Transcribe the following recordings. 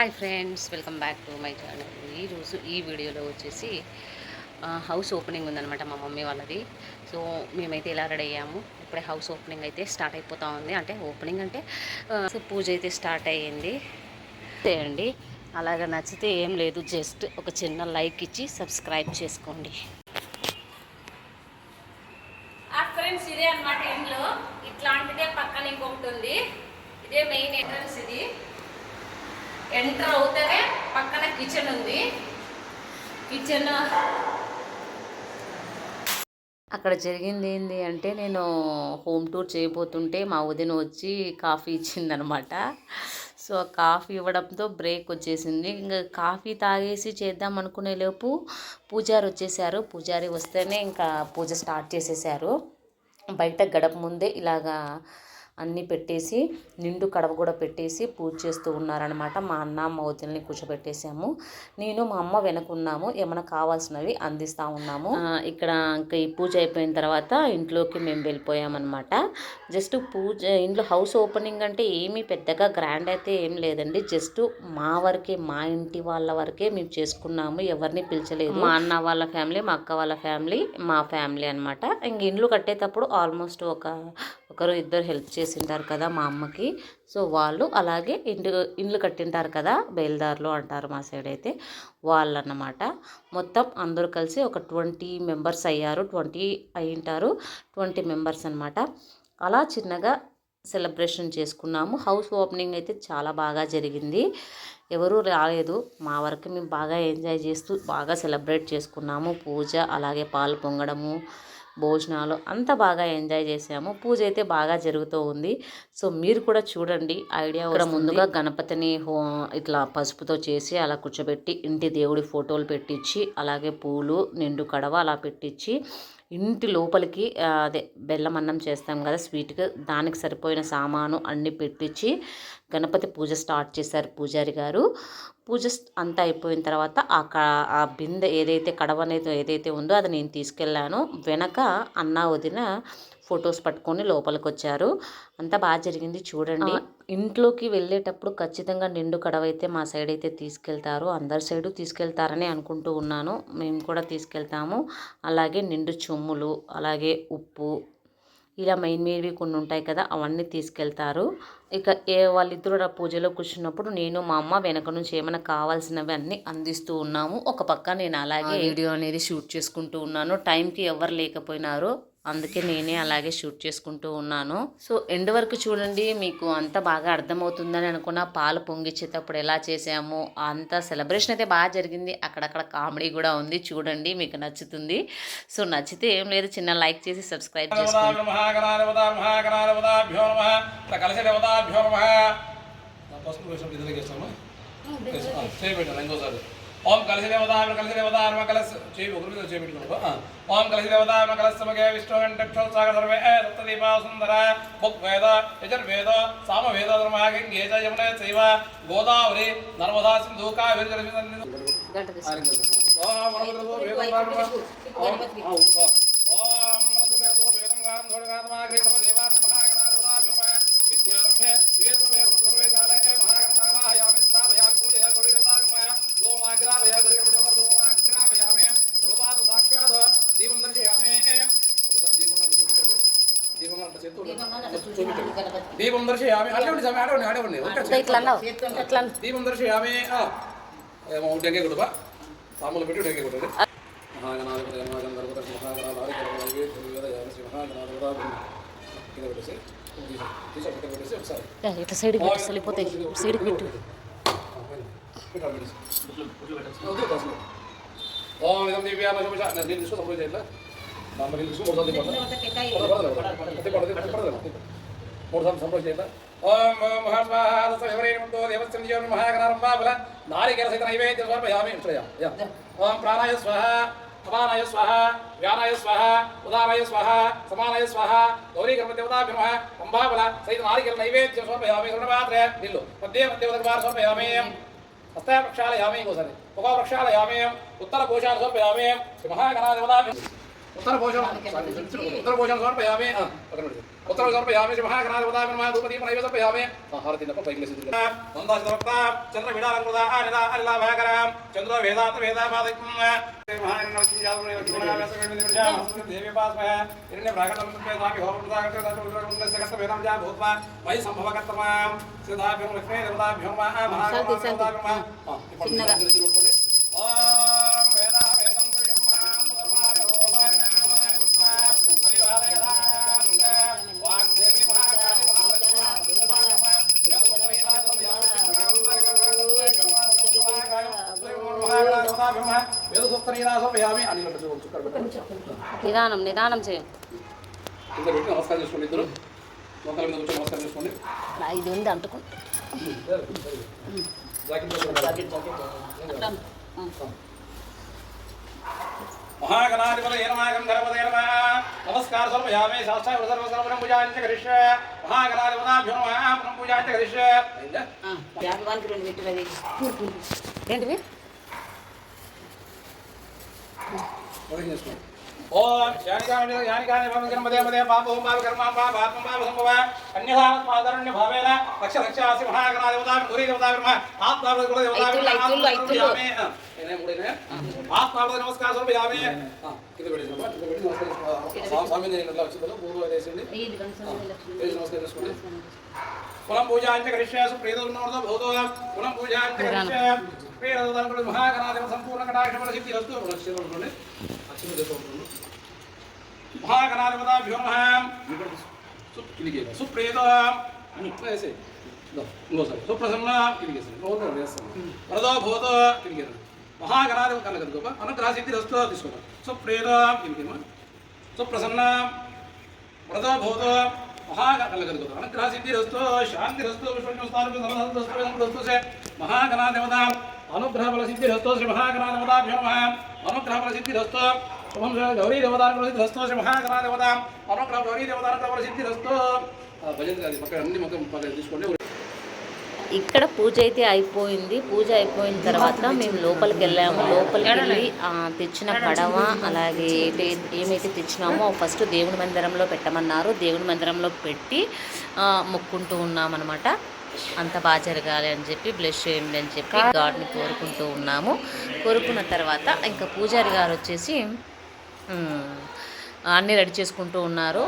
Hi friends welcome back to my channel ఈరోజు ఈ వీడియోలో వచ్చేసి హౌస్ ఓపెనింగ్ ఉందన్నమాట మా మమ్మీ వాళ్ళది. సో మేమైతే ఇలా రెడీ అయ్యాము. ఇప్పుడే హౌస్ ఓపెనింగ్ అయితే స్టార్ట్ అయిపోతూ ఉంది. అంటే ఓపెనింగ్ అంటే పూజ అయితే స్టార్ట్ అయ్యింది. చేయండి. అండి అలాగ నచ్చితే ఏం లేదు. జస్ట్ ఒక చిన్న లైక్ ఇచ్చి సబ్స్క్రైబ్ చేసుకోండి. Ah, ఫ్రెండ్స్ ఇదే అనమాట ఇంట్లో. ఇట్లాంటిదే పక్కన ఇంకొకటి ఉంది. ఇదే మెయిన్ ఎంట్రన్స్ ఇది. ఎంటర్ అవుతేనే పక్కన కిచెన్ ఉంది. కిచెన్ అక్కడ జరిగింది ఏంటి అంటే నేను హోమ్ టూర్ చేయబోతుంటే మా వదిన వచ్చి కాఫీ ఇచ్చిందనమాట. సో ఆ కాఫీ ఇవ్వడంతో బ్రేక్ వచ్చేసింది. ఇంకా కాఫీ తాగేసి చేద్దాం అనుకునే లోపు పూజారి వచ్చేసారు. పూజారి వస్తేనే ఇంకా పూజ స్టార్ట్ చేసేసారు. బయట గడప ముందే ఇలాగా అన్నీ పెట్టేసి నిండు కడవ కూడా పెట్టేసి పూజ చేస్తూ ఉన్నారనమాట మా అన్న మా వదినని కూర్చోబెట్టేసాము నేను మా అమ్మ వెనకున్నాము ఏమైనా కావాల్సినవి అందిస్తూ ఉన్నాము. ఇక్కడ ఇంకా ఈ పూజ అయిపోయిన తర్వాత ఇంట్లోకి మేము వెళ్ళిపోయామన్నమాట. జస్ట్ పూజ ఇంట్లో హౌస్ ఓపెనింగ్ అంటే ఏమీ పెద్దగా గ్రాండ్ అయితే ఏం లేదండి. జస్ట్ మా వరకే మా ఇంటి వాళ్ళ వరకే మేము చేసుకున్నాము. ఎవరిని పిలిచలేదు. మా అన్న వాళ్ళ ఫ్యామిలీ మా అక్క వాళ్ళ ఫ్యామిలీ మా ఫ్యామిలీ అనమాట ఇంక ఇండ్లు కట్టేటప్పుడు ఆల్మోస్ట్ ఒక ఒకరు ఇద్దరు హెల్ప్ చేసింటారు కదా మా అమ్మకి. సో వాళ్ళు అలాగే ఇండ్లు ఇండ్లు కట్టింటారు కదా బయలుదారులు అంటారు మా సైడ్ అయితే. వాళ్ళు అన్నమాట మొత్తం అందరూ కలిసి ఒక ట్వంటీ మెంబర్స్ అయ్యారు. ట్వంటీ అయ్యింటారు. ట్వంటీ మెంబర్స్ అనమాట అలా చిన్నగా సెలబ్రేషన్ చేసుకున్నాము. హౌస్ ఓపెనింగ్ అయితే చాలా బాగా జరిగింది. ఎవరూ రాలేదు. మా వరకు మేము బాగా ఎంజాయ్ చేస్తూ బాగా సెలబ్రేట్ చేసుకున్నాము. పూజ అలాగే పాలు పొంగడము భోజనాలు అంతా బాగా ఎంజాయ్ చేసాము. పూజ అయితే బాగా జరుగుతూ ఉంది. సో మీరు కూడా చూడండి. ఐడియా ముందుగా గణపతిని హో ఇట్లా పసుపుతో చేసి అలా కూర్చోబెట్టి ఇంటి దేవుడి ఫోటోలు పెట్టించి అలాగే పూలు నిండు కడవ అలా పెట్టించి ఇంటి లోపలికి అదే బెల్లం అన్నం చేస్తాం కదా స్వీట్గా దానికి సరిపోయిన సామాను అన్నీ పెట్టించి గణపతి పూజ స్టార్ట్ చేశారు పూజారి గారు. పూజ స్- అంతా అయిపోయిన తర్వాత ఆ క ఆ బిందె ఏదైతే కడవ అనేది ఏదైతే ఉందో అది నేను తీసుకెళ్ళాను. వెనక అన్న వదిన ఫొటోస్ పట్టుకొని లోపలికి వచ్చారు అంతా బాగా జరిగింది చూడండి. ఇంట్లోకి వెళ్ళేటప్పుడు ఖచ్చితంగా నిండు కడవైతే మా సైడ్ అయితే తీసుకెళ్తారు. అందరి సైడు తీసుకెళ్తారని అనుకుంటూ ఉన్నాను. మేము కూడా తీసుకెళ్తాము. అలాగే నిండు చొమ్ములు అలాగే ఉప్పు ఇలా మెయిన్ మెయిన్వి కొన్ని ఉంటాయి కదా అవన్నీ తీసుకెళ్తారు. ఇక ఏ వాళ్ళిద్దరు ఆ పూజలో కూర్చున్నప్పుడు నేను మా అమ్మ వెనక నుంచి ఏమైనా కావాల్సినవి అన్నీ అందిస్తూ ఉన్నాము. ఒక పక్క నేను అలాగే వీడియో అనేది షూట్ చేసుకుంటూ ఉన్నాను. టైంకి ఎవరు లేకపోయినారు అందుకే నేనే అలాగే షూట్ చేసుకుంటూ ఉన్నాను. సో ఎండ్ వరకు చూడండి మీకు అంత బాగా అర్థమవుతుందని అనుకున్న పాలు పొంగిచ్చేటప్పుడు ఎలా చేసాము అంత సెలబ్రేషన్ అయితే బాగా జరిగింది. అక్కడక్కడ కామెడీ కూడా ఉంది చూడండి మీకు నచ్చుతుంది. సో నచ్చితే ఏం లేదు చిన్న లైక్ చేసి సబ్స్క్రైబ్ చేసుకోండి. ఓం కలశ దేవతా కలశ దేవతా నమ కలశ చేయి ఒకరి మీద చేయబెట్టుకున్నాడు ఓం కలశ దేవతా నమ కలశ సమగే విష్ణు వెంకటక్షో సాగర సర్వే సప్తదీపా సుందర బుక్ వేద యజుర్వేద సామవేద ధర్మ గంగే చ యమునే చైవ గోదావరి నర్మదా సింధు కావేరి. ఓం వేదం వేదం గాంధోడ గాంధమాగ్రే దీపం దర్శయామి. అడవండి స్వామి అడవండి అడవండి ఎట్లా? దీపం దర్శయామి. ఏమో డెంగే కొడుబా సాములు పెట్టి డెంగే కొట్టండి. మహాగణాధిపతి మహాగణాధిపతి ఒకసారి ఏ, ఇట్లా సైడ్కి పెట్టి వెళ్ళిపోతాయి పెట్టు. ఓం ఇదం దివ్యామ శుభశ నేను తీసుకో తీసుకో पुरुषम संभव चेता ओम महाराज सहवरे नमः तो देवस्य निजो नमः महाकरणं बाबला नारी केर सहित नैवेद्य स्वर भयामि श्रय। या। ओम प्राणाय स्वाहा, अपानाय स्वाहा, व्यानाय स्वाहा, उदाराय स्वाहा, समानाय स्वाहा गौरी कर्म देवता भिमः अंबाबला सहित नारी केर नैवेद्य स्वर भयामि श्रण मात्र है निल्लो मध्ये मध्ये उदक बार स्वर भयामि अस्तय प्रक्षालयामि, गोसरे। पगा प्रक्षालयामि उत्तर कोशाल स्वर भयामि महाकरणं देवता ఉత్తర కోశాల సమర్పయామి శ్రీ మహాగణాధిపతాభ్యం ఉత్తర భోజనం ఉత్తర భోజనం సమర్పయామి ఆ, పక్కన పెడతాను. ఉత్తర సమర్పయామి శ్రీ మహాగణాధిపతాయ నమః నిదానం నిదానం చేయం నమస్కారం చేసుకోండి ఇద్దరు. మొక్కల మీద కూర్చొని నమస్కారం చేసుకోండి. ఇది ఉంది అంటుకుంటా మహాగణాధిపత ఏనమాగం గణపతే నమః. నమస్కార సమయామే శాస్త్ర సర్వ సర్వం పూజాంచ కరిష్య. మహాగణాధిపతాభ్యో నమః పునం పూజాంచ కరిష్య అయిందా యాభవానికి రెండు పెట్టినది ఏంటివి మొదలు చేసుకోండి ఓం యానికాని యానికాని భవం గణపతే మదే పాపో పాప కర్మ పాప ఆత్మ పాప సంభవ అన్యథాత్మాదరణ్య భావేన లక్ష లక్షాసి మహాగణాధిపతాభ్యం గురి దేవతాభ్యం ఆత్మావృత కుల ఐతులు, ఐతులు, ఐతులు. ఆత్మావృత నమస్కారం సమయామే కింద పెట్టేసి కింద పెట్టి నమస్కారం స్వామి నేను వచ్చిందో పూర్వ వేసేయండి వేసి నమస్కారం చేసుకోండి కులం పూజాంచ కరిష్యాసు ప్రేదోన్నోర్ధ భూతో కులం పూజాంచ కరిష్య ప్రేదోదన మహాగణాధిప సంపూర్ణ కటాక్షమల సిద్ధి అక్షరం ఉండండి అక్షరం చేసుకోండి మహాగణాధిపతాభ్యో కిలిగే సుప్రేత వేసే. ఇంకోసారి సుప్రసన్న కిలిగేసి నోరు వేస్తాను. వరదో భూత కిలిగేరు మహాగణాధిపతి కనుక గొప్ప అనుగ్రహ సిద్ధి రస్తు తీసుకోండి సుప్రేత కిలిగేమా సుప్రసన్న వరదో భూత మహాగణగదు అనుగ్రహ సిద్ధి రస్తు శాంతి రస్తు విశ్వస్థాను మహాగణాధిపత శ్రీ మహాగణాధిపతాభ్యో నమః అనుగ్రహ బల శుభం గౌరీ దేవతానుగ్రహ సిద్ధి రస్తు శ్రీ మహాగణాధిపత అనుగ్రహ గౌరీ దేవతానుగ్రహ బల సిద్ధి భజన కాదు పక్కన అన్ని మొత్తం పక్కన తీసుకోండి. ఇక్కడ పూజ అయితే అయిపోయింది. పూజ అయిపోయిన తర్వాత మేము లోపలికి వెళ్ళాము. లోపలికి వెళ్ళి తెచ్చిన పడవ అలాగే ఏ- ఏమైతే తెచ్చినామో ఫస్ట్ దేవుని మందిరంలో పెట్టమన్నారు. దేవుని మందిరంలో పెట్టి మొక్కుంటూ ఉన్నామన్నమాట. అంత బాగా జరగాలి అని చెప్పి బ్లెస్ చేయండి అని చెప్పి గాడ్ని కోరుకుంటూ ఉన్నాము. కోరుకున్న తర్వాత ఇంకా పూజారి గారు వచ్చేసి అన్నీ రెడీ చేసుకుంటూ ఉన్నారు.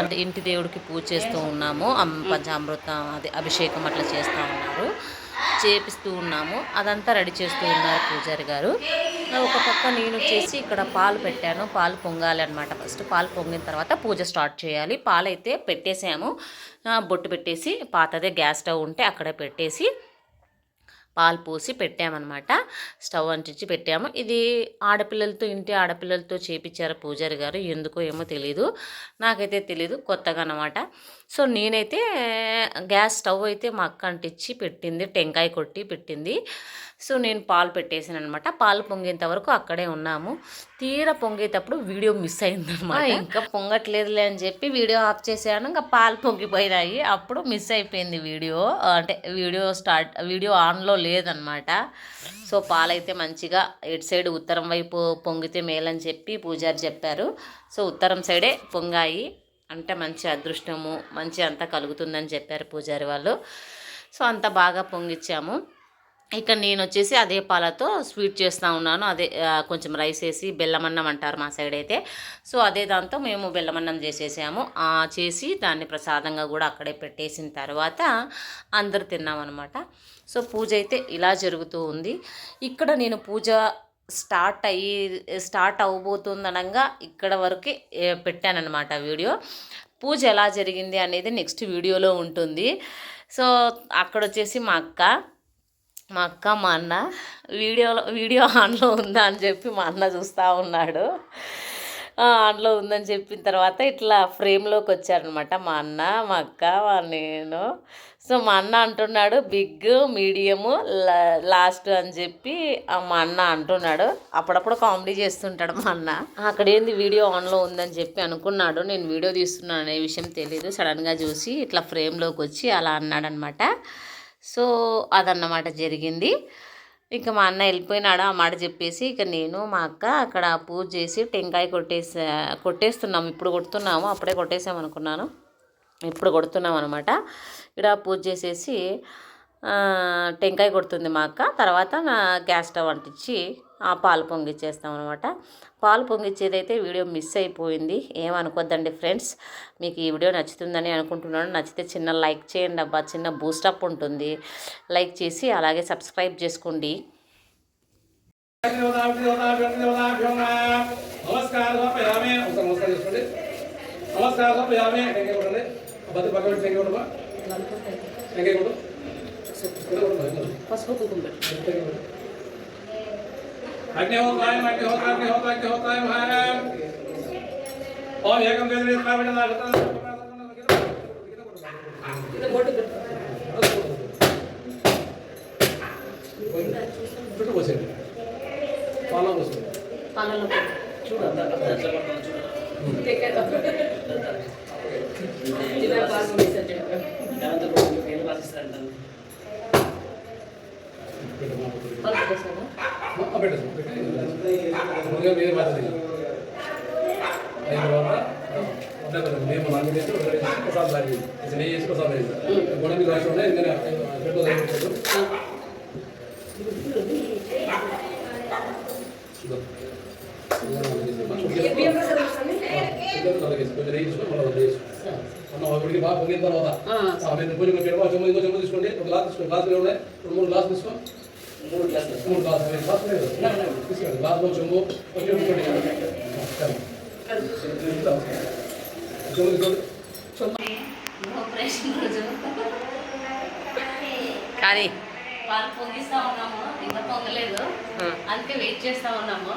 అంటే ఇంటి దేవుడికి పూజ చేస్తూ ఉన్నాము. పంచామృతం అదే అభిషేకం అట్లా చేస్తూ ఉన్నారు. చేపిస్తూ ఉన్నాము. అదంతా రెడీ చేస్తూ ఉన్నారు పూజారి గారు. ఒక పక్క నేను వచ్చేసి ఇక్కడ పాలు పెట్టాను. పాలు పొంగాలి అనమాట ఫస్ట్. పాలు పొంగిన తర్వాత పూజ స్టార్ట్ చేయాలి. పాలు అయితే పెట్టేసాము బొట్టు పెట్టేసి పాతదే గ్యాస్ స్టవ్ ఉంటే అక్కడ పెట్టేసి పాలు పోసి పెట్టామన్నమాట. స్టవ్ అంటించి పెట్టాము. ఇది ఆడపిల్లలతో ఇంటి ఆడపిల్లలతో చేపించారు పూజారి గారు. ఎందుకో ఏమో తెలియదు నాకైతే తెలీదు. కొత్తగా అనమాట సో నేనైతే గ్యాస్ స్టవ్ అయితే మా అక్క అంటించి పెట్టింది. టెంకాయ కొట్టి పెట్టింది. సో నేను పాలు పెట్టేసాను అనమాట పాలు పొంగేంత వరకు అక్కడే ఉన్నాము. తీర పొంగేటప్పుడు వీడియో మిస్ అయిందనమాట ఇంకా పొంగట్లేదులే అని చెప్పి వీడియో ఆఫ్ చేశాను. ఇంకా పాలు పొంగిపోయినాయి. అప్పుడు మిస్ అయిపోయింది వీడియో. అంటే వీడియో స్టార్ట్ వీడియో ఆన్లో లేదనమాట సో పాలైతే మంచిగా ఇటు సైడ్ ఉత్తరం వైపు పొంగితే మేలని చెప్పి పూజారి చెప్పారు. సో ఉత్తరం సైడే పొంగాయి. అంటే మంచి అదృష్టము మంచి అంతా కలుగుతుందని చెప్పారు పూజారి వాళ్ళు. సో అంత బాగా పొంగిచ్చాము. ఇక్కడ నేను వచ్చేసి అదే పాలతో స్వీట్ చేస్తూ ఉన్నాను. అదే కొంచెం రైస్ వేసి బెల్లమన్నం అంటారు మా సైడ్ అయితే. సో అదే దాంతో మేము బెల్లమన్నం చేసేసాము. ఆ, చేసి దాన్ని ప్రసాదంగా కూడా అక్కడే పెట్టేసిన తర్వాత అందరు తిన్నామన్నమాట. సో పూజ అయితే ఇలా జరుగుతూ ఉంది. ఇక్కడ నేను పూజ స్టార్ట్ అయ్యి స్టార్ట్ అవ్వబోతుందనగా ఇక్కడ వరకు పెట్టానన్నమాట వీడియో. పూజ ఎలా జరిగింది అనేది నెక్స్ట్ వీడియోలో ఉంటుంది. సో అక్కడ వచ్చేసి మా అక్క మా అక్క మా అన్న వీడియోలో వీడియో ఆన్లో ఉందా అని చెప్పి మా అన్న చూస్తూ ఉన్నాడు. ఆన్లో ఉందని చెప్పిన తర్వాత ఇట్లా ఫ్రేమ్లోకి వచ్చారనమాట మా అన్న మా అక్క మా నేను. సో మా అన్న అంటున్నాడు బిగ్ మీడియము లాస్ట్ అని చెప్పి మా అన్న అంటున్నాడు. అప్పుడప్పుడు కామెడీ చేస్తుంటాడు మా అన్న. అక్కడ ఏంది వీడియో ఆన్లో ఉందని చెప్పి అనుకున్నాడు నేను వీడియో తీస్తున్నాను అనే విషయం తెలియదు సడన్గా చూసి ఇట్లా ఫ్రేమ్లోకి వచ్చి అలా అన్నాడనమాట. సో అదన్నమాట జరిగింది. ఇక మా అన్న వెళ్ళిపోయినాడు ఆ మాట చెప్పేసి ఇక నేను మా అక్క అక్కడ పూజ చేసి టెంకాయ కొట్టేసా కొట్టేస్తున్నాము. ఇప్పుడు కొడుతున్నాము అప్పుడే కొట్టేసాం అనుకున్నాను. ఇప్పుడు కొడుతున్నాం అనమాట ఇక్కడ పూజ చేసేసి టెంకాయ కొడుతుంది మా అక్క. తర్వాత నా గ్యాస్ స్టవ్ అంటించి పాలు పొంగిచ్చేస్తాం అనమాట పాలు పొంగిచ్చేది అయితే వీడియో మిస్ అయిపోయింది. ఏమనుకోద్దండి ఫ్రెండ్స్? మీకు ఈ వీడియో నచ్చుతుందని అనుకుంటున్నాను. నచ్చితే చిన్న లైక్ చేయండి అబ్బా. చిన్న బూస్టప్ ఉంటుంది. లైక్ చేసి అలాగే సబ్స్క్రైబ్ చేసుకోండి. పసుపు కుంకుమ. అగ్నిహోత్రాయ అగ్నిహోత్ర అగ్నిహోత్ర అగ్నిహోత్రాయ మహారాజ్ ఓం ఏకం వేద చుట్టూ పోసేయండి పాలన పోసేయండి పెట్టేసి పెట్టి ముందుగా వేరే బాధ్యత అయిన తర్వాత ఉండదు మేము నాలుగు చేసి ఒకసారి లాగి నెయ్యి చేసి ఒకసారి వేసి గుణ మీద రాసి ఉన్నాయి ఎందుకంటే పెట్టదు కొంచెం బాగా పొంగిన తర్వాత మీరు పూజ పెట్టారు చెమ్మ ఇంకో చెమ్మ తీసుకోండి ఒక గ్లాస్ తీసుకోండి గ్లాసులు ఉన్నాయి రెండు మూడు గ్లాస్ తీసుకో మూడు మూడు తీసుకోండి కొంచెం కానీ పాలు పొంగిస్తా ఉన్నాము ఇంకా పొంగలేదు. అందుకే వెయిట్ చేస్తా ఉన్నాము.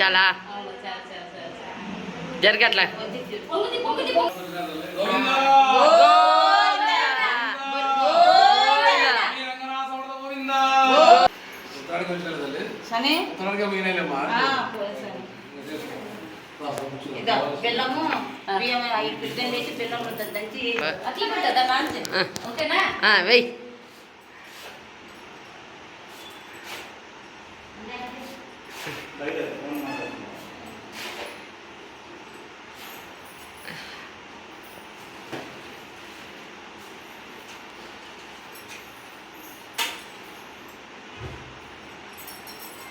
చాలు. జరగట్లా. బెల్లము బియ్యం ఐదు పిట్టలు వేసి బెల్లం దంచి అట్లా పెట్టదా ఓకేనా? వెయ్యి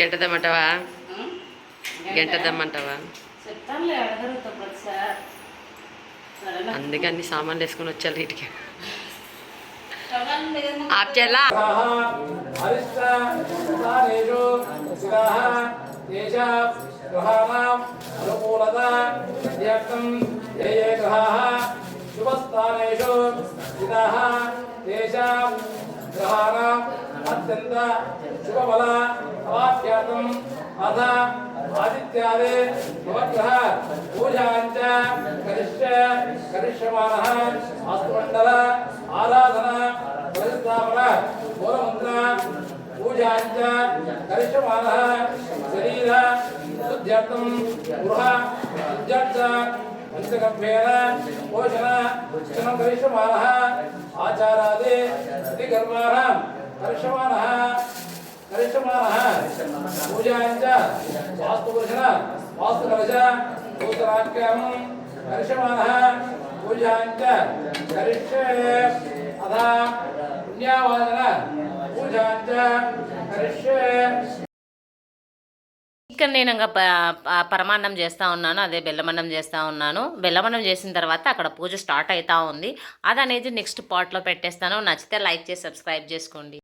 గంటదమ్మంటావా? గంటదమ్మంటావా? చెప్తానులే అడగరుతో ప్రతిసారి. సరేనా? అందుకే అన్ని సామాన్లు వేసుకొని వచ్చారు లేదమ్మా. ఆప్ చేయాలా శుభస్థానేషు గ్రహాణాం. అత్యంత శుభబల అవాఖ్యాతం అథ ఆదిత్యాది నవగ్రహ పూజాంచ కరిష్య కరిష్యమానः అస్తుమండల ఆరాధన ప్రతిష్టాపన మూలమంత్ర పూజాంచ కరిష్యమానः శరీర శుద్ధ్యర్థం గృహ శుద్ధ్యర్థ పంచగంభేన పోషణ శనం ఆచారాది ఇది కర్మాణం కరిష్యమానः కరిష్యమానः పూజాంచ వాస్తుపురుషణ వాస్తుకలశ భూతరాఖ్యానం కరిష్యమానः పూజాంచ కరిష్యే అథ పుణ్యావాదన. పూజాంచ కరిష్యే ఇక్కడ నేను ఇంకా పరమాన్నం చేస్తూ ఉన్నాను అదే బెల్లమన్నం చేస్తూ ఉన్నాను. బెల్లమన్నం చేసిన తర్వాత అక్కడ పూజ స్టార్ట్ అవుతూ ఉంది. అది అనేది నెక్స్ట్ పార్ట్లో పెట్టేస్తాను. నచ్చితే లైక్ చేసి సబ్స్క్రైబ్ చేసుకోండి.